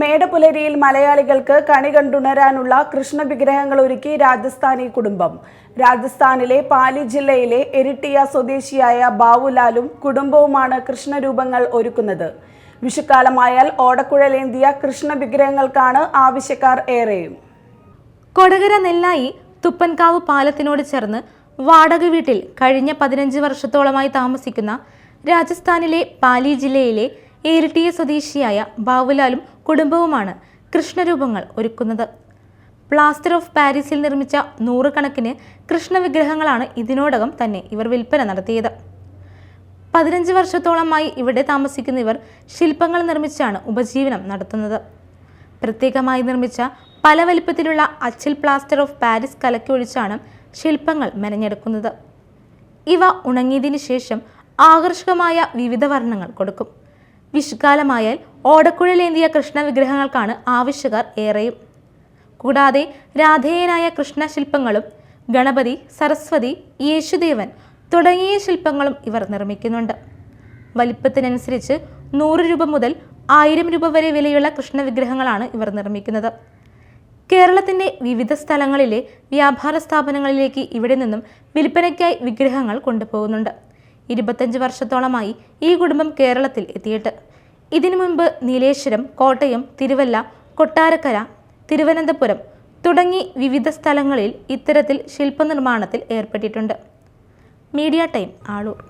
മേടപുലരിയിൽ മലയാളികൾക്ക് കണി കണ്ടുണരാനുള്ള കൃഷ്ണ വിഗ്രഹങ്ങൾ ഒരുക്കി രാജസ്ഥാനി കുടുംബം. രാജസ്ഥാനിലെ പാലി ജില്ലയിലെ എരിട്ടിയ സ്വദേശിയായ ബാവുലാലും കുടുംബവുമാണ് കൃഷ്ണരൂപങ്ങൾ ഒരുക്കുന്നത്. വിഷുക്കാലമായാൽ ഓടക്കുഴലേന്തിയ കൃഷ്ണ വിഗ്രഹങ്ങൾക്കാണ് ആവശ്യക്കാർ ഏറെയും. കൊടകര നെല്ലായി തുപ്പൻകാവ് പാലത്തിനോട് ചേർന്ന് വാടക വീട്ടിൽ കഴിഞ്ഞ പതിനഞ്ച് വർഷത്തോളമായി താമസിക്കുന്ന രാജസ്ഥാനിലെ പാലി ജില്ലയിലെ ഏരിട്ടിയ സ്വദേശിയായ ബാവുലാലും കുടുംബവുമാണ് കൃഷ്ണരൂപങ്ങൾ ഒരുക്കുന്നത്. പ്ലാസ്റ്റർ ഓഫ് പാരീസിൽ നിർമ്മിച്ച നൂറുകണക്കിന് കൃഷ്ണ വിഗ്രഹങ്ങളാണ് ഇതിനോടകം തന്നെ ഇവർ വിൽപ്പന നടത്തിയത്. പതിനഞ്ച് വർഷത്തോളമായി ഇവിടെ താമസിക്കുന്ന ഇവർ ശില്പങ്ങൾ നിർമ്മിച്ചാണ് ഉപജീവനം നടത്തുന്നത്. പ്രത്യേകമായി നിർമ്മിച്ച പല വലിപ്പത്തിലുള്ള അച്ചിൽ പ്ലാസ്റ്റർ ഓഫ് പാരീസ് കലക്കി ഒഴിച്ചാണ് ശില്പങ്ങൾ മെനഞ്ഞെടുക്കുന്നത്. ഇവ ഉണങ്ങിയതിനു ശേഷം ആകർഷകമായ വിവിധ വർണങ്ങൾ കൊടുക്കും. വിഷുക്കാലമായാൽ ഓടക്കുഴലേന്തിയ കൃഷ്ണ വിഗ്രഹങ്ങൾക്കാണ് ആവശ്യക്കാർ ഏറെയും. കൂടാതെ രാധേയനായ കൃഷ്ണ ശില്പങ്ങളും ഗണപതി സരസ്വതി യേശുദേവൻ തുടങ്ങിയ ശില്പങ്ങളും ഇവർ നിർമ്മിക്കുന്നുണ്ട്. വലിപ്പത്തിനനുസരിച്ച് നൂറ് രൂപ മുതൽ ആയിരം രൂപ വരെ വിലയുള്ള കൃഷ്ണവിഗ്രഹങ്ങളാണ് ഇവർ നിർമ്മിക്കുന്നത്. കേരളത്തിന്റെ വിവിധ സ്ഥലങ്ങളിലെ വ്യാപാര സ്ഥാപനങ്ങളിലേക്ക് ഇവിടെ നിന്നും വിൽപ്പനയ്ക്കായി വിഗ്രഹങ്ങൾ കൊണ്ടുപോകുന്നുണ്ട്. ഇരുപത്തഞ്ച് വർഷത്തോളമായി ഈ കുടുംബം കേരളത്തിൽ എത്തിയിട്ട് ഇതിനു മുൻപ് നീലേശ്വരം കോട്ടയം തിരുവല്ല കൊട്ടാരക്കര തിരുവനന്തപുരം തുടങ്ങി വിവിധ സ്ഥലങ്ങളിൽ ഇത്തരത്തിൽ ശില്പനിർമ്മാണത്തിൽ ഏർപ്പെട്ടിട്ടുണ്ട്. Media time Aloor.